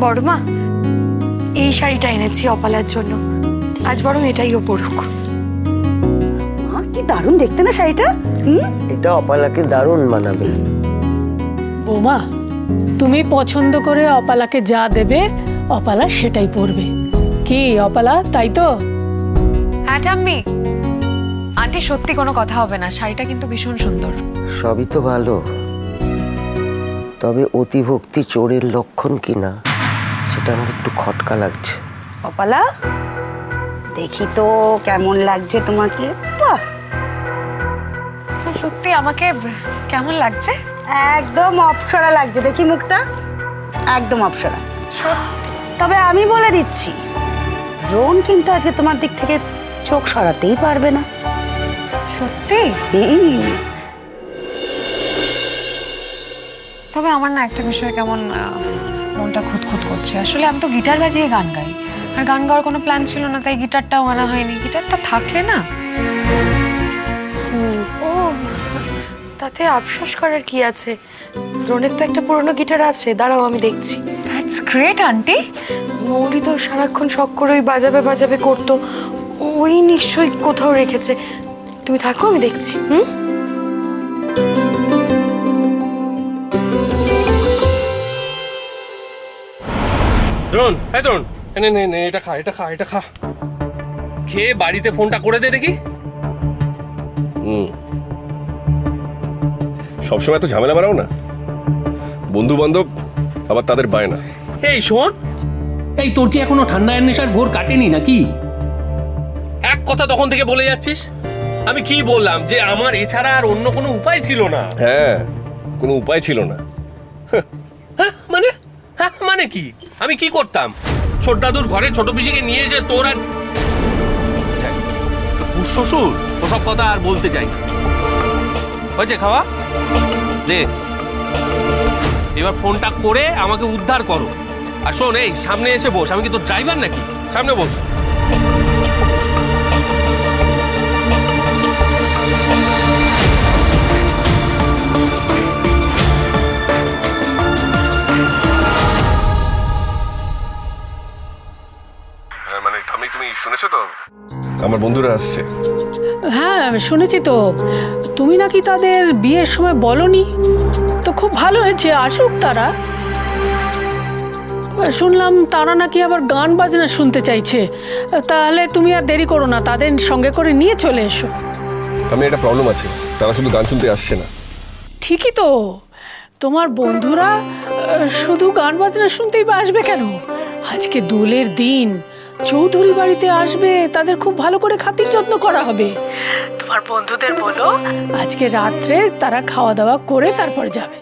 বড়মা এই শাড়িটা এনেছি অপালার জন্য। আজ বরং এটাই ও পড়ুক মা কি দারুণ দেখতে না শাড়িটা? হুম? এটা অপালাকে দারুণ মানাবে। বৌমা তুমি পছন্দ করে অপালাকে যা দেবে অপালা সেটাই পরবে। কি অপালা তাই তো? হ্যাঁ ঠাম্মি। আন্টি সত্যি কোনো কথা হবে না। শাড়িটা কিন্তু ভীষণ সুন্দর। সবই তো ভালো। তবে অতিভক্তি চোরের লক্ষণ কি না সেটা আমার একটু খটকা লাগছে। কপালা দেখি তো কেমন লাগছে তোমাকে। বাহ! সত্যি আমাকে কেমন লাগছে? একদম অপসরা লাগছে। দেখি মুখটা। একদম অপসরা। তবে আমি বলে দিচ্ছি ড্রোন কিন্তু আজকে তোমার দিক থেকে চোখ সরাতেই পারবে না। সত্যি? আমার না একটা বিষয়ে কেমন মনটা খুঁতখুত করছে। আসলে আমি তো গিটার বাজিয়ে গান গাই। আর গান গাওয়ার কোনো প্ল্যান ছিল না তাই গিটারটাও আনা হয়নি। গিটারটা থাকলে না। ও তাতে আফসোস করার কি আছে? রনের তো একটা পুরনো গিটার আছে দাঁড়াও আমি দেখছি। That's great aunty. মৌলি তো সারাক্ষণ শখ করে ওই বাজাবে বাজাবে করতো। ওই নিশ্চয়ই কোথাও রেখেছে। তুমি থাকো আমি দেখছি হুম? দ্রোণ হ্যাঁ দ্রোণ নে নে নে এটা খা এটা খা এটা খা। খেয়ে বাড়িতে ফোনটা করে দে দেখি। হুম। সবসময় তো ঝামেলা বাড়াও না। বন্ধু বান্ধব আবার তাদের বায়না এই শোন। এই তোর কি এখনও ঠান্ডা নেশার ঘোর কাটেনি নাকি? এক কথা তখন থেকে বলে যাচ্ছিস? আমি কি বললাম যে আমার এছাড়া আর অন্য কোনো উপায় ছিল না? হ্যাঁ কোনো উপায় ছিল না। হ্যাঁ। মানে কি? আমি কি করতাম? ছোট দাদুর ঘরে ছোট পিসিকে নিয়ে এসে তোর আর শ্বশুর, ওসব কথা আর বলতে চাই হয়েছে খাওয়া? দে এবার ফোনটা করে আমাকে উদ্ধার করো। আর শোন, এই সামনে এসে বস। আমি কি তোর ড্রাইভার নাকি? সামনে বস। শুনেছো তো? আমার বন্ধুরা আসছে। হ্যাঁ শুনেছি তো। তুমি নাকি তাদের বিয়ের সময় বলনি? তো খুব ভালো হয়েছে আসুক তারা। শুনলাম তারা নাকি আবার গান বাজনা শুনতে চাইছে। তাহলে তুমি আর দেরি করো না তাদের সঙ্গে করে নিয়ে চলে এসো। আমি একটা প্রবলেম আছে তারা শুধু গান শুনতে আসছে না। ঠিকই তো। তোমার বন্ধুরা শুধু গান বাজনা শুনতেই বা আসবে কেন? আজকে দোলের দিন চৌধুরী বাড়িতে আসবে, তাদের খুব ভালো করে খাতির যত্ন করা হবে। তোমার বন্ধুদের বলো, আজকে রাত্রে তারা খাওয়া দাওয়া করে তারপর যাবে।